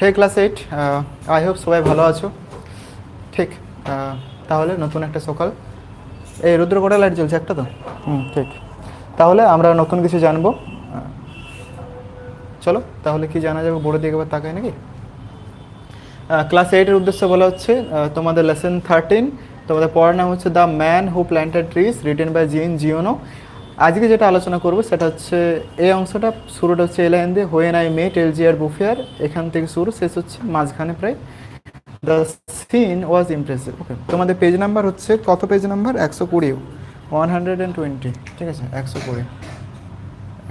Hey class eight I hope সবাই ভালো আছো। ঠিক তাহলে নতুন একটা সকাল। এই রুদ্র কটা লাইট জ্বলছে একটা তো? হুম, ঠিক। তাহলে আমরা নতুন কিছু জানব। চলো, তাহলে কি জানা যাবে? বোর্ডের দিকে এবার তাকায় নাকি? ক্লাস এইটের উদ্দেশ্য বলা হচ্ছে তোমাদের লেসন থার্টিন তোমাদের পড়ার নাম হচ্ছে the man who planted trees written by Jean Giono আজকে যেটা আলোচনা করব, সেটা হচ্ছে এই অংশটা শুরুটা হচ্ছে এলাইন দিয়ে হোয়েন আই মেট এল জিয়ার বুফেয়ার এখান থেকে শুরু, শেষ হচ্ছে মাঝখানে প্রায়। The scene was impressive okay তোমাদের পেজ নাম্বার হচ্ছে, কত পেজ নাম্বার একশো কুড়ি। ওয়ান হান্ড্রেড অ্যান্ড টোয়েন্টি ঠিক আছে? একশো কুড়ি।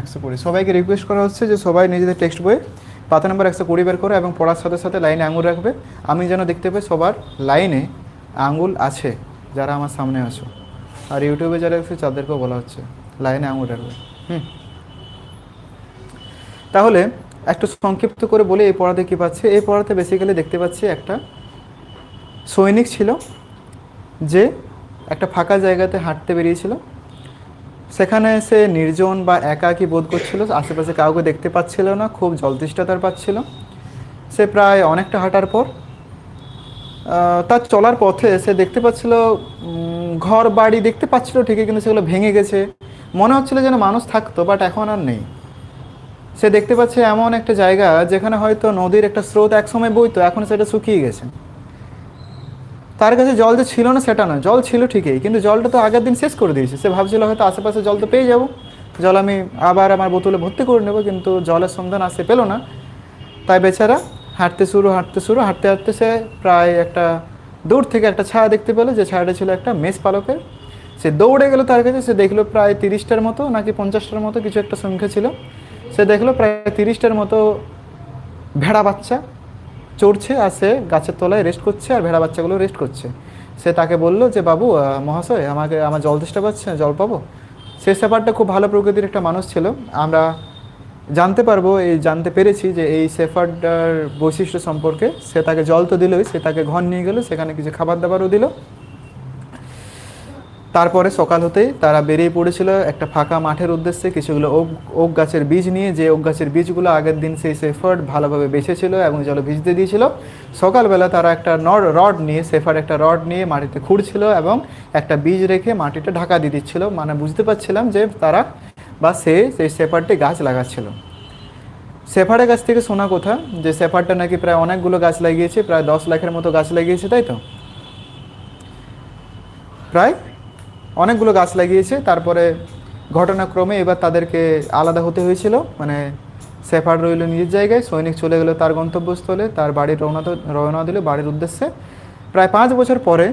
একশো কুড়ি। সবাইকে রিকোয়েস্ট করা হচ্ছে যে সবাই নিজেদের টেক্সট বইয়ে পাতা নাম্বার একশো কুড়ি বের করে এবং পড়ার সাথে সাথে লাইনে আঙুল রাখবে। আমি যেন দেখতে পাই সবার লাইনে আঙুল আছে, যারা আমার সামনে আছো। আর ইউটিউবে যারা আছে তাদেরকেও বলা হচ্ছে। লাইনে আঙুল রাখবে। হুম। তাহলে একটু সংক্ষিপ্ত করে বলে এই পড়াতে কী পাচ্ছে? এই পড়াতে বেসিক্যালি দেখতে পাচ্ছি একটা সৈনিক ছিল যে একটা ফাঁকা জায়গাতে হাঁটতে বেরিয়েছিল। সেখানে সে নির্জন বা একাকী বোধ করছিল আশেপাশে কাউকে দেখতে পাচ্ছিল না খুব জলতৃষ্টা তার পাচ্ছিল। সে প্রায় অনেকটা হাঁটার পর তার চলার পথে সে দেখতে পাচ্ছিল ঘর বাড়ি দেখতে পাচ্ছিল ঠিকই কিন্তু সেগুলো ভেঙে গেছে। মনে হচ্ছিল যেন মানুষ থাকতো বাট এখন আর নেই। সে দেখতে পাচ্ছে এমন একটা জায়গা যেখানে হয়তো নদীর একটা স্রোত একসময় বইতো, এখন সেটা শুকিয়ে গেছে। তার কাছে জল যে ছিল না, সেটা নয়। জল ছিল ঠিকই, কিন্তু জলটা তো আগের দিন শেষ করে দিয়েছে। সে ভাবছিল হয়তো আশেপাশে জল তো পেয়ে যাব। জল আমি আবার আমার বোতলে ভর্তি করে নেব, কিন্তু জলের সন্ধান আসে পেল না। তাই বেচারা হাঁটতে শুরু হাঁটতে শুরু, হাঁটতে হাঁটতে সে প্রায় একটা দূর থেকে একটা ছায়া দেখতে পেল, যে ছায়াটা ছিল একটা মেষ পালকের। সে দৌড়ে গেল তার কাছে, সে দেখল প্রায় তিরিশটার মতো, নাকি পঞ্চাশটার মতো, কিছু একটা সংখ্যা ছিল। সে দেখল প্রায় তিরিশটার মতো ভেড়া বাচ্চা চড়ছে আর সে গাছের তলায় রেস্ট করছে আর ভেড়া বাচ্চাগুলো রেস্ট করছে। সে তাকে বলল যে, বাবু মহাশয়, আমাকে, আমার জল তেষ্টা পাচ্ছে, জল পাবো? সে সেপারটা খুব ভালো প্রকৃতির একটা মানুষ ছিল। আমরা জানতে পারব, এই জানতে পেরেছি যে এই সেফারটার বৈশিষ্ট্য সম্পর্কে। সে তাকে জল তো দিলই, সে তাকে ঘর নিয়ে গেল, সেখানে কিছু খাবার দাবারও দিল। তারপরে সকাল হতেই তারা বেরিয়ে পড়েছিল একটা ফাঁকা মাঠের উদ্দেশ্যে কিছুগুলো ওক ওক গাছের বীজ নিয়ে। যে ওক গাছের বীজগুলো আগের দিন সেই সেফার্ড ভালোভাবে বেঁচেছিল এবং জলে ভিজতে দিয়েছিল। সকালবেলা তারা একটা নড রড নিয়ে, সেফার একটা রড নিয়ে মাটিতে খুঁড়ছিল এবং একটা বীজ রেখে মাটিটা ঢাকা দিয়ে দিচ্ছিল। মানে বুঝতে পারছিলাম যে তারা বা সে সেই সেফারটি গাছ লাগাচ্ছিল। সেফারের কাছ থেকে শোনা কথা যে সেফারটা নাকি প্রায় অনেকগুলো গাছ লাগিয়েছে, প্রায় দশ লাখের মতো গাছ লাগিয়েছে, তাই তো? প্রায় অনেকগুলো গাছ লাগিয়েছে, তারপরে ঘটনাক্রমে এবার তাদেরকে আলাদা হতে হয়েছিল। মানে সেফার রইল নিজের জায়গায়, সৈনিক চলে গেল তার গন্তব্যস্থলে, তার বাড়ির রওনা রওনা দিল বাড়ির উদ্দেশ্যে। প্রায় পাঁচ বছর পরে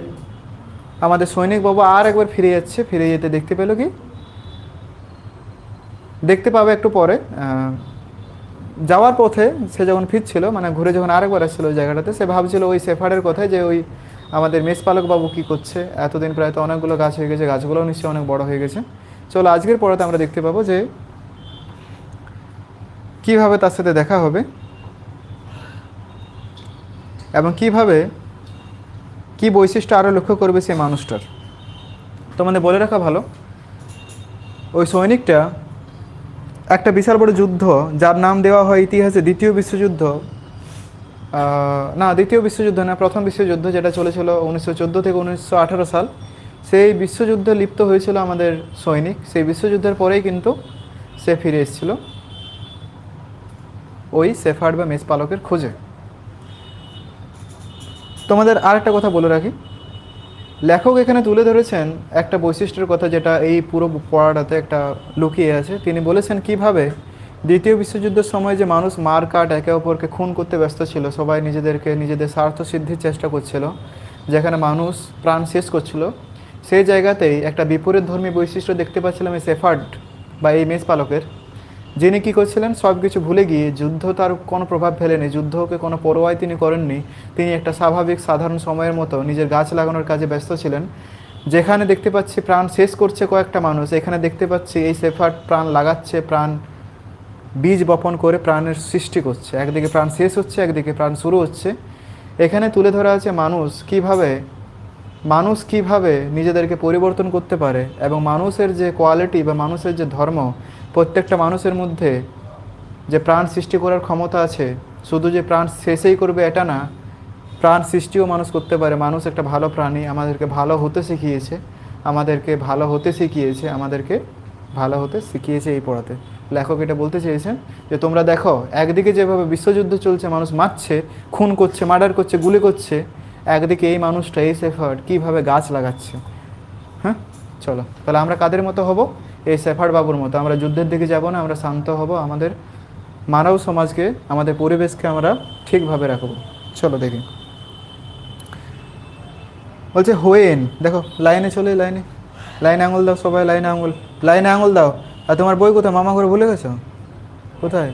আমাদের সৈনিক বাবু আর একবার ফিরে যাচ্ছে, ফিরে যেতে দেখতে পেল কি? দেখতে পাবে একটু পরে যাওয়ার পথে সে যখন ফিরছিল মানে ঘুরে যখন আরেকবার আসছিল ওই জায়গাটাতে, সে ভাবছিল ওই সেফারের কথায় যে ওই আমাদের মেষপালক বাবু কী করছে? এতদিন প্রায় তো অনেকগুলো গাছ হয়ে গেছে, গাছগুলোও নিশ্চয়ই অনেক বড় হয়ে গেছে। চলো আজকের পড়াতে আমরা দেখতে পাবো যে কীভাবে তার সাথে দেখা হবে এবং কীভাবে কি বৈশিষ্ট্য আরও লক্ষ্য করবে সেই মানুষটার। তোমাদের বলে রাখা ভালো। ওই সৈনিকটা একটা বিশাল বড় যুদ্ধ, যার নাম দেওয়া হয় ইতিহাসে দ্বিতীয় বিশ্বযুদ্ধ। না, দ্বিতীয় বিশ্বযুদ্ধ না, প্রথম বিশ্বযুদ্ধ যেটা চলেছিল উনিশশো চোদ্দ থেকে উনিশশো আঠারো সাল, সেই বিশ্বযুদ্ধে লিপ্ত হয়েছিল আমাদের সৈনিক। সেই বিশ্বযুদ্ধের পরেই কিন্তু সে ফিরে এসেছিল ওই সেফার্ড বা মেষ পালকের খোঁজে। তোমাদের আর একটা কথা বলে রাখি। লেখক এখানে তুলে ধরেছেন একটা বৈশিষ্ট্যের কথা যেটা এই পুরো পড়াটাতে একটা লুকিয়ে আছে। তিনি বলেছেন, কীভাবে দ্বিতীয় বিশ্বযুদ্ধের সময় যে মানুষ মার কাট একে অপরকে খুন করতে ব্যস্ত ছিল, সবাই নিজেদেরকে, নিজেদের স্বার্থ সিদ্ধির চেষ্টা করছিল, যেখানে মানুষ প্রাণ শেষ করছিল। সেই জায়গাতেই একটা বিপরীত ধর্মী বৈশিষ্ট্য দেখতে পাচ্ছিলাম এই সেফার্ড বা এই মেষ পালকের। যিনি কী করছিলেন? সব কিছু ভুলে গিয়ে যুদ্ধ তার কোনো প্রভাব ফেলেনি, যুদ্ধকে কোনো পরোয়াই তিনি করেননি। তিনি একটা স্বাভাবিক, সাধারণ সময়ের মতো নিজের গাছ লাগানোর কাজে ব্যস্ত ছিলেন। যেখানে দেখতে পাচ্ছি প্রাণ শেষ করছে কয়েকটা মানুষ, এখানে দেখতে পাচ্ছি এই সেফার্ট প্রাণ লাগাচ্ছে, প্রাণ বীজ বপন করে প্রাণের সৃষ্টি করছে। একদিকে প্রাণ শেষ হচ্ছে, একদিকে প্রাণ শুরু হচ্ছে। এখানে তুলে ধরা আছে মানুষ কীভাবে মানুষ কীভাবে নিজেদেরকে পরিবর্তন করতে পারে এবং মানুষের যে কোয়ালিটি বা মানুষের যে ধর্ম, প্রত্যেকটা মানুষের মধ্যে যে প্রাণ সৃষ্টি করার ক্ষমতা আছে, শুধু যে প্রাণ শেষেই করবে এটা না, প্রাণ সৃষ্টিও মানুষ করতে পারে। মানুষ একটা ভালো প্রাণী, আমাদেরকে ভালো হতে শিখিয়েছে, আমাদেরকে ভালো হতে শিখিয়েছে, আমাদেরকে ভালো হতে শিখিয়েছে এই পড়াতে। লেখক এটা বলতে চেয়েছেন যে, তোমরা দেখো, একদিকে যেভাবে বিশ্বযুদ্ধ চলছে, মানুষ মারছে, খুন করছে, মার্ডার করছে, গুলি করছে, একদিকে এই মানুষটা এই সেফার্ড কীভাবে গাছ লাগাচ্ছে? হ্যাঁ? চলো, তাহলে আমরা কাদের মতো হব? এই সেফার্ড বাবুর মতো। আমরা যুদ্ধের দিকে যাব না, আমরা শান্ত হব, আমাদের মানব সমাজকে, আমাদের পরিবেশকে আমরা ঠিকভাবে রাখব। চলো দেখি। বলছে হোয়েন দেখো, লাইনে চলে লাইনে। লাইন আঙুল দাও সবাই, লাইনে আঙুল লাইনে আঙুল দাও। আর তোমার বই কোথায়? মামা করে ভুলে গেছো? কোথায়?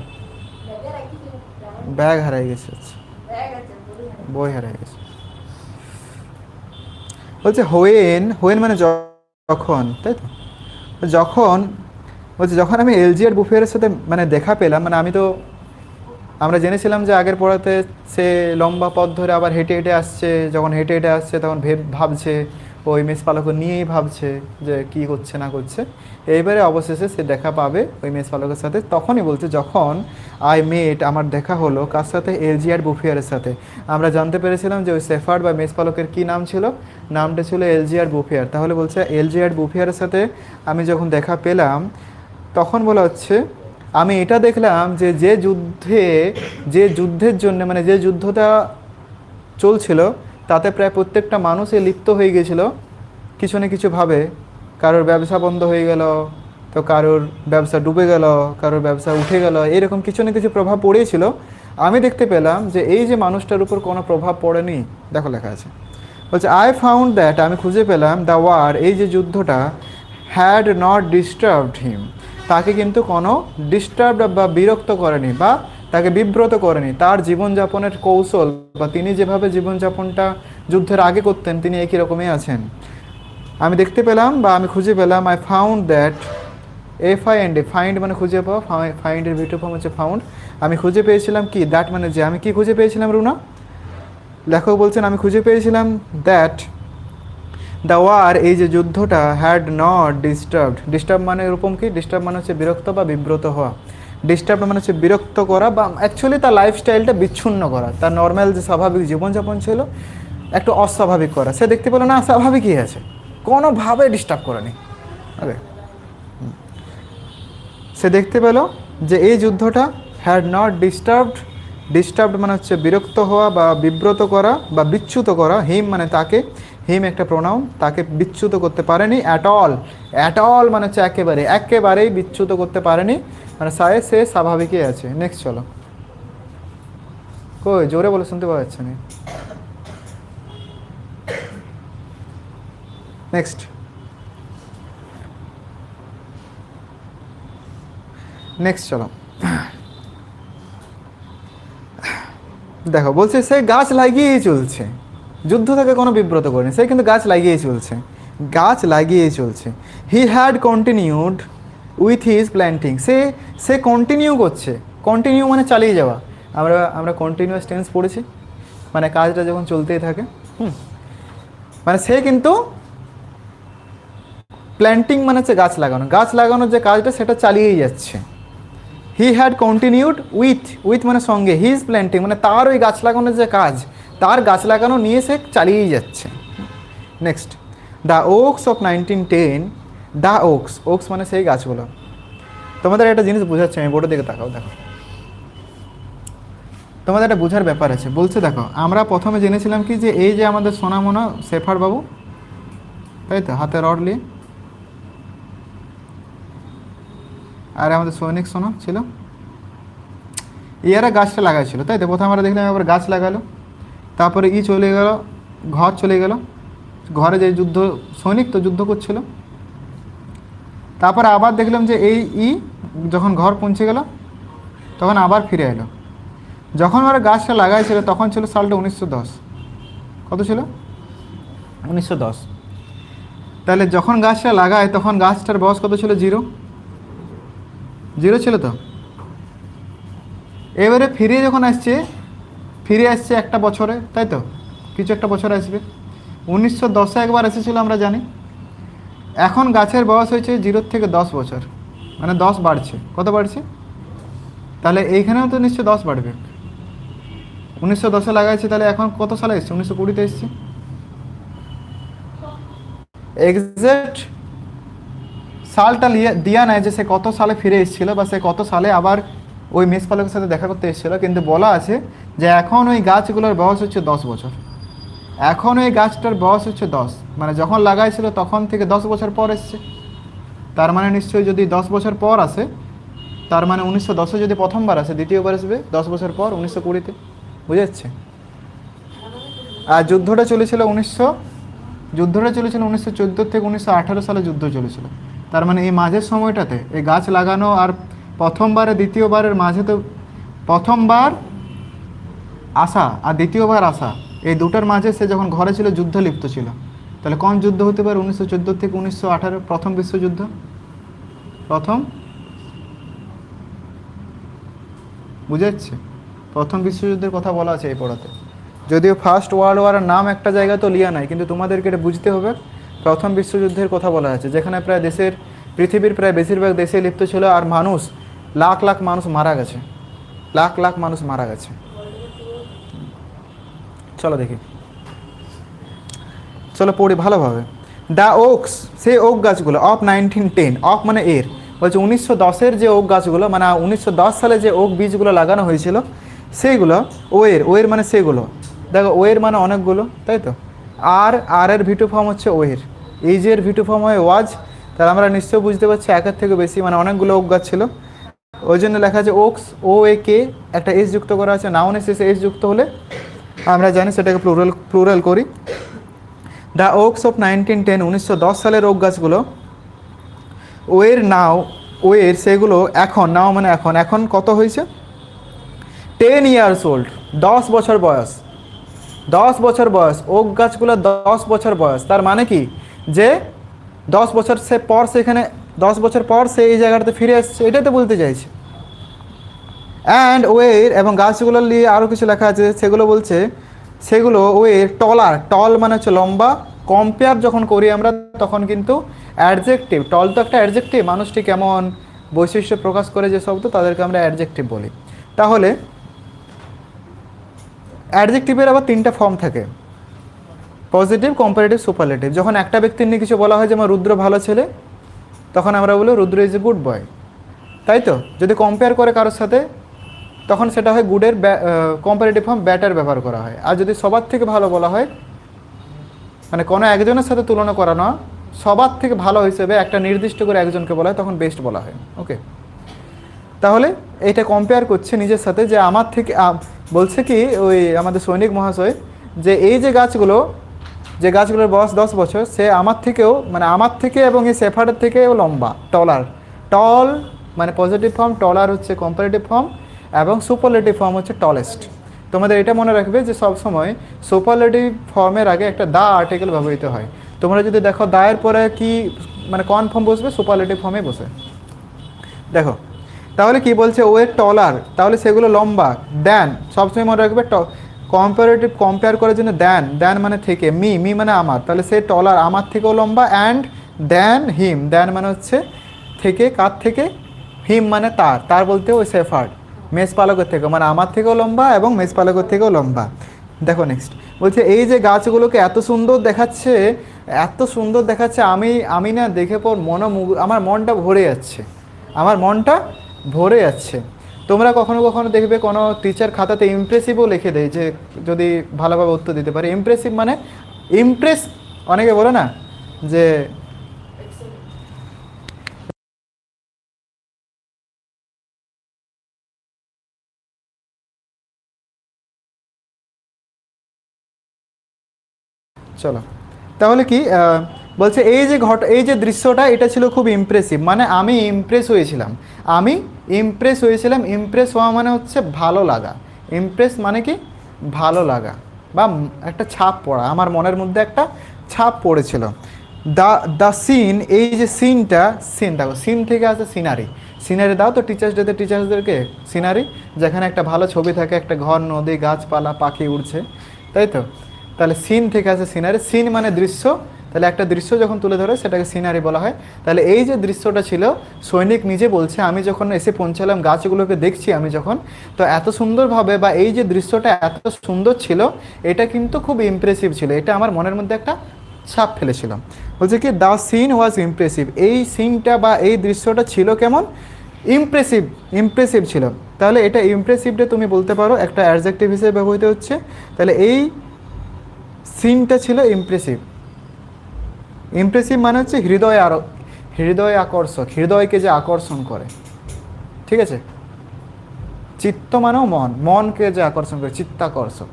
ব্যাগ হারাই গেছে আচ্ছা। বই হারাই গেছে। বলছে, হোয়েন হোয়েন মানে যখন, তাই তো? যখন বলছে, যখন আমি এলজিআর বুফেয়ারের সাথে মানে দেখা পেলাম মানে আমি তো, আমরা জেনেছিলাম যে আগের পড়াতে সে লম্বা পথ ধরে আবার হেঁটে হেঁটে আসছে, যখন হেঁটে হেঁটে আসছে তখন ভেব ভাবছে ওই মেস পালক নিয়েই ভাবছে যে কি করছে না করছে এইবারে অবশেষে সে দেখা পাবে ওই মেস পালকের সাথে। তখনই বলছে, যখন আই মেট, আমার দেখা হলো কার সাথে? এলজিআর বুফিয়ারের সাথে। আমরা জানতে পেরেছিলাম যে ওই সেফার্ড বা মেস পালকের কী নাম ছিল? নামটা ছিল এলজিআর বুফিয়ার। তাহলে বলছে এলজিআর বুফিয়ারের সাথে আমি যখন দেখা পেলাম, তখন বলা হচ্ছে, আমি এটা দেখলাম যে যে যুদ্ধে, যে যুদ্ধের জন্য মানে যে যুদ্ধটা চলছিল তাতে প্রায় প্রত্যেকটা মানুষই লিপ্ত হয়ে গেছিল। কিছু না কিছু ভাবে কারোর ব্যবসা বন্ধ হয়ে গেল, তো কারোর ব্যবসা ডুবে গেল, কারোর ব্যবসা উঠে গেল, এরকম কিছু না কিছু প্রভাব পড়েছিল। আমি দেখতে পেলাম যে এই যে মানুষটার উপর কোনো প্রভাব পড়েনি, দেখো লেখা আছে। বলছে আই ফাউন্ড দ্যাট আমি খুঁজে পেলাম দ্য ওয়ার এই যে যুদ্ধটা হ্যাড নট ডিস্টার্বড হিম তাকে কিন্তু কোনো ডিস্টার্ব বা বিরক্ত করেনি বা তাকে বিব্রত করেনি। তার জীবনযাপনের কৌশল বা তিনি যেভাবে জীবনযাপনটা যুদ্ধের আগে করতেন, তিনি একই রকমই আছেন। আমি দেখতে পেলাম বা আমি খুঁজে পেলাম I found that F I and a find মানে খুঁজে পাওয়া ফাইন্ডের ভিডিও ফর্ম হচ্ছে ফাউন্ড আমি খুঁজে পেয়েছিলাম কি? দ্যাট মানে যে আমি কি খুঁজে পেয়েছিলাম, রুনা? লেখক বলছেন, আমি খুঁজে পেয়েছিলাম দ্যাট দ্য ওয়ার এই যে যুদ্ধটা হ্যাড নট ডিস্টার্বড ডিস্টার্ব মানে এরকম কি? ডিস্টার্ব মানে হচ্ছে বিরক্ত বা বিব্রত হওয়া। ডিস্টার্ব মানে হচ্ছে বিরক্ত করা বা অ্যাকচুয়ালি তার লাইফস্টাইলটা বিচ্ছিন্ন করা। তার নর্মাল যে স্বাভাবিক জীবনযাপন ছিল, একটু অস্বাভাবিক করা। সে দেখতে পেল, না, স্বাভাবিকই আছে। কোনোভাবে ডিস্টার্ব করেনি। ওকে। সে দেখতে পেল যে এই যুদ্ধটা হ্যাড নট ডিস্টার্বড ডিস্টার্বড মানে হচ্ছে বিরক্ত হওয়া বা বিব্রত করা বা বিচ্যুত করা হিম মানে তাকে হিম একটা প্রণাম তাকে বিচ্যুত করতে পারেনি অ্যাট অল অ্যাট অল মানে হচ্ছে একেবারে, একেবারেই বিচ্যুত করতে পারেনি। মানে সায়ে সে স্বাভাবিকই আছে। নেক্সট চলো। কই, জোরে বলে শুনতে পাওয়া যাচ্ছে না। নেক্সট নেক্সট চলো। দেখো, বলছে সে গাছ লাগিয়েই চলছে। যুদ্ধ থেকে কোনো বিব্রত করেনি। সে কিন্তু গাছ লাগিয়েই চলছে। গাছ লাগিয়েই চলছে। He had continued with his planting সে সে কন্টিনিউ করছে। কন্টিনিউ মানে চালিয়ে যাওয়া। আমরা আমরা কন্টিনিউয়াস টেন্স পড়েছি। মানে কাজটা যখন চলতেই থাকে। হুম। মানে সে কিন্তু প্ল্যান্টিং মানে হচ্ছে গাছ লাগানো। গাছ লাগানোর যে কাজটা, সেটা চালিয়েই যাচ্ছে। He had continued with with মানে সঙ্গে। হিজ প্ল্যান্টিং মানে তার ওই গাছ লাগানোর যে কাজ। তার গাছ লাগানো নিয়ে সে চালিয়েই যাচ্ছে। Next the oaks of nineteen ten the oaks oaks মানে সেই গাছগুলো। তোমাদের একটা জিনিস বোঝাচ্ছে, আমি বোর্ডের দিকে তাকাও, দেখো। তোমাদের একটা বোঝার ব্যাপার আছে, বলছে দেখো, আমরা প্রথমে জেনেছিলাম কি যে এই যে আমাদের সোনামোনা শেফার বাবু, তাই তো, হাতে রড নিয়ে। আর আমাদের সৈনিক সোনা ছিল। ইয়ারা গাছটা লাগাইছিল, তাই তো, প্রথমে আমরা দেখলাম এবার গাছ লাগালো। তারপরে ই চলে গেল ঘর চলে গেল। ঘরে যে যুদ্ধ সৈনিক তো যুদ্ধ করছিল। তারপরে আবার দেখলাম যে এই ই যখন ঘর পৌঁছে গেল তখন আবার ফিরে এলো। যখন ওরা গাছটা লাগাইছিল তখন ছিল সালটা উনিশশো দশ। কত ছিল? উনিশশো দশ। তাহলে যখন গাছটা লাগায় তখন গাছটার বয়স কত ছিল? জিরো। জিরো ছিল তো? এবারে ফিরে যখন আসছে ফিরে আসছে একটা বছরে, তাই তো? কিছু একটা বছর আসবে। উনিশশো দশে একবার এসেছিল, আমরা জানি। এখন গাছের বয়স হয়েছে জিরোর থেকে দশ বছর। মানে দশ বাড়ছে। কত বাড়ছে? তাহলে এইখানেও তো নিশ্চয় দশ বাড়বে। উনিশশো দশে লাগাইছি, তাহলে এখন কত সালে এসছে? উনিশশো কুড়িতে এসছি। এক্সাক্ট সালটা দিয়া নেয় যে সে কত সালে ফিরে এসেছিল বা সে কত সালে আবার ওই মেষ পালকের সাথে দেখা করতে এসেছিল, কিন্তু বলা আছে যে এখন ওই গাছগুলোর বয়স হচ্ছে দশ বছর। এখন ওই গাছটার বয়স হচ্ছে দশ। মানে যখন লাগাইছিল তখন থেকে দশ বছর পর এসছে। তার মানে নিশ্চয়ই যদি দশ বছর পর আসে, তার মানে উনিশশো দশে যদি প্রথমবার আসে, দ্বিতীয়বার আসবে, দশ বছর পর উনিশশো কুড়িতে। বুঝে যাচ্ছে আর যুদ্ধটা চলেছিল উনিশশো, যুদ্ধটা চলেছিল উনিশশো চোদ্দ থেকে উনিশশো আঠারো সালে যুদ্ধ চলেছিল। তার মানে এই মাঝের সময়টাতে এই গাছ লাগানো আর প্রথমবারে, দ্বিতীয়বারের মাঝে তো প্রথমবার আসা আর দ্বিতীয়বার আশা। এই দুটার মাঝে সে যখন ঘরে ছিল, যুদ্ধ লিপ্ত ছিল। তাহলে কোন যুদ্ধ হতে পারে উনিশশো চোদ্দ থেকে উনিশশো আঠারো? প্রথম বিশ্বযুদ্ধ? প্রথম? বুঝে যাচ্ছে প্রথম বিশ্বযুদ্ধের কথা বলা আছে এই পড়াতে। যদিও ফার্স্ট ওয়ার্ল্ড ওয়ারের নাম একটা জায়গা তো লিয়া নাই, কিন্তু তোমাদেরকে এটা বুঝতে হবে। প্রথম বিশ্বযুদ্ধের কথা বলা আছে, যেখানে প্রায় দেশের, পৃথিবীর প্রায় বেশিরভাগ দেশে লিপ্ত ছিল আর মানুষ, লাখ লাখ মানুষ মারা গেছে। লাখ লাখ মানুষ মারা গেছে। চলো দেখি। চলো পড়ি ভালোভাবে। দ্য ওকস সেই ওক গাছগুলো অফ নাইনটিন টেন অফ মানে এর। বলছে উনিশশো দশের যে ওক গাছগুলো মানে উনিশশো দশ সালে যে ওক বীজগুলো লাগানো হয়েছিল, সেইগুলো, ওয়ের ওয়ের মানে সেগুলো। দেখো, ওয়ের মানে অনেকগুলো, তাই তো? আর আর এর ভিটু ফর্ম হচ্ছে ওয়ের। এই যে এর ভিটু ফর্ম হয় ওয়াজ, তাহলে আমরা নিশ্চয়ই বুঝতে পারছি একের থেকে বেশি মানে অনেকগুলো ওক গাছ ছিল। ওই জন্য লেখা আছে ওক্স ও এ কে একটা এস যুক্ত করা আছে নাউনের শেষে এস যুক্ত হলে আমরা জানি সেটাকে প্লুরাল প্লুরাল করি। The oaks of nineteen ten উনিশশো দশ সালের ওক গাছগুলো ওয়ের নাও ওয়ের সেগুলো এখন নাও মানে এখন এখন কত হয়েছে? টেন ইয়ার্স ওল্ড দশ বছর বয়স। দশ বছর বয়স ওক গাছগুলো দশ বছর বয়স। তার মানে কি? যে দশ বছর সে পর সেখানে, দশ বছর পর সে এই জায়গাটাতে ফিরে আসছে এটাই তো বলতে চাইছে। অ্যান্ড ওয়ের এবং গাছগুলো নিয়ে আরও কিছু লেখা আছে, সেগুলো বলছে, সেগুলো ওয়ের টলার টল মানে হচ্ছে লম্বা কম্পেয়ার যখন করি আমরা, তখন কিন্তু অ্যাডজেক্টিভ টল তো একটা অ্যাডজেক্টিভ মানুষটি কেমন বৈশিষ্ট্য প্রকাশ করে যে শব্দ, তাদেরকে আমরা অ্যাডজেক্টিভ বলি। তাহলে অ্যাডজেক্টিভের আবার তিনটা ফর্ম থাকে। পজিটিভ কম্পারেটিভ সুপারলেটিভ যখন একটা ব্যক্তির নিয়ে কিছু বলা হয় যে আমার রুদ্র ভালো ছেলে, তখন আমরা বলি রুদ্র ইজ এ গুড বয় তাই তো? যদি কম্পেয়ার করে কারোর সাথে তখন সেটা হয় গুডের কম্পারেটিভ ফর্ম ব্যাটার ব্যবহার করা হয়। আর যদি সবার থেকে ভালো বলা হয় মানে কোনো একজনের সাথে তুলনা করা না, সবার থেকে ভালো হিসেবে একটা নির্দিষ্ট করে একজনকে বলা হয়, তখন বেস্ট বলা হয়। ওকে তাহলে এটা কম্পেয়ার করছে নিজের সাথে যে আমার থেকে বলছে কি ওই আমাদের সৈনিক মহাশয় যে এই যে গাছগুলো, যে গাছগুলোর বয়স দশ বছর, সে আমার থেকেও মানে আমার থেকে এবং এই সেফার্ডের থেকেও লম্বা টলার টল মানে পজিটিভ ফর্ম টলার হচ্ছে কম্পারেটিভ ফর্ম এবং সুপারলেটিভ ফর্ম হচ্ছে টলেস্ট তোমাদের এটা মনে রাখবে যে সবসময় সুপারলেটিভ ফর্মের আগে একটা দা আর্টিকেল ব্যবহৃত হয়। তোমরা যদি দেখো দায়ের পরে কি মানে কোন ফর্ম বসবে সুপারলেটিভ ফর্মে বসে। দেখো, তাহলে কি বলছে? ও এর টলার তাহলে সেগুলো লম্বা দেন সবসময় মনে রাখবে কম্পারেটিভ কম্পেয়ার করার জন্য দেন দেন মানে থেকে মি মি মানে আমার। তাহলে সে টলার আমার থেকেও লম্বা অ্যান্ড দেন হিম দেন মানে হচ্ছে থেকে, কার থেকে? হিম মানে তার। তার বলতে ওই সেফার্ড মেষ পালকের থেকে মানে আমার থেকেও লম্বা এবং মেষ পালকের থেকেও লম্বা। দেখো নেক্সট বলছে এই যে গাছগুলোকে এত সুন্দর দেখাচ্ছে, এত সুন্দর দেখাচ্ছে, আমি আমি না দেখে পর মন আমার মনটা ভরে যাচ্ছে। আমার মনটা ভরে যাচ্ছে। তোমরা কখনো কখনো দেখবে কোনো টিচার খাতাতে ইমপ্রেসিভও লিখে দেয়, যে যদি ভালোভাবে উত্তর দিতে পারে। ইমপ্রেসিভ মানে ইমপ্রেস অনেকে বলে না, যে চলো। তাহলে কি বলছে এই যে ঘট, এই যে দৃশ্যটা, এটা ছিল খুব ইমপ্রেসিভ মানে আমি ইমপ্রেস হয়েছিলাম। আমি ইমপ্রেস হয়েছিলাম। ইমপ্রেস হওয়া মানে হচ্ছে ভালো লাগা। ইমপ্রেস মানে কি? ভালো লাগা। বা একটা ছাপ পড়া। আমার মনের মধ্যে একটা ছাপ পড়েছিল। দ্য দ্য সিন, এই যে সিনটা, সিন, দেখো, সিন থেকে আছে সিনারি। সিনারি দাও তো টিচার্স ডেতে টিচার্সদেরকে সিনারি, যেখানে একটা ভালো ছবি থাকে, একটা ঘর, নদী, গাছপালা, পাখি উড়ছে। তাই তো? তাহলে সিন থেকে আছে, সিনারি। সিন মানে দৃশ্য। তাহলে একটা দৃশ্য যখন তুলে ধরে, সেটাকে সিনারি বলা হয়। তাহলে এই যে দৃশ্যটা ছিল, সৈনিক নিজে বলছে, আমি যখন এসে পৌঁছালাম, গাছগুলোকে দেখছি আমি যখন। তো এত সুন্দরভাবে বা এই যে দৃশ্যটা এত সুন্দর ছিল, এটা কিন্তু খুব ইমপ্রেসিভ ছিল। এটা আমার মনের মধ্যে একটা ছাপ ফেলেছিল। বলছে কি দ্য সিন ওয়াজ ইমপ্রেসিভ এই সিনটা বা এই দৃশ্যটা ছিল কেমন? ইমপ্রেসিভ ইমপ্রেসিভ ছিল। তাহলে এটা ইমপ্রেসিভটা তুমি বলতে পারো, একটা অ্যাডজেক্টিভ হিসেবে ব্যবহৃত হচ্ছে। তাহলে এই সিনটা ছিল ইমপ্রেসিভ ইমপ্রেসিভ মানে হচ্ছে হৃদয় আরও হৃদয় আকর্ষক, হৃদয়কে যে আকর্ষণ করে। ঠিক আছে? চিত্ত মানেও মন, মনকে যে আকর্ষণ করে, চিত্তাকর্ষক।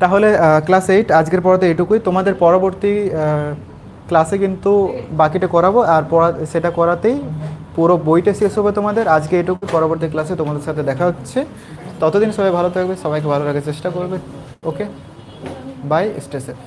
তাহলে ক্লাস এইট আজকের পড়াতে এটুকুই। তোমাদের পরবর্তী ক্লাসে কিন্তু বাকিটা করাবো, আর পড়া সেটা করাতেই পুরো বইটা শেষ হবে তোমাদের। আজকে এটুকু পরবর্তী ক্লাসে তোমাদের সাথে দেখা হচ্ছে। ততদিন সবাই ভালো থাকবে, সবাইকে ভালো রাখার চেষ্টা করবে। Okay bye stay safe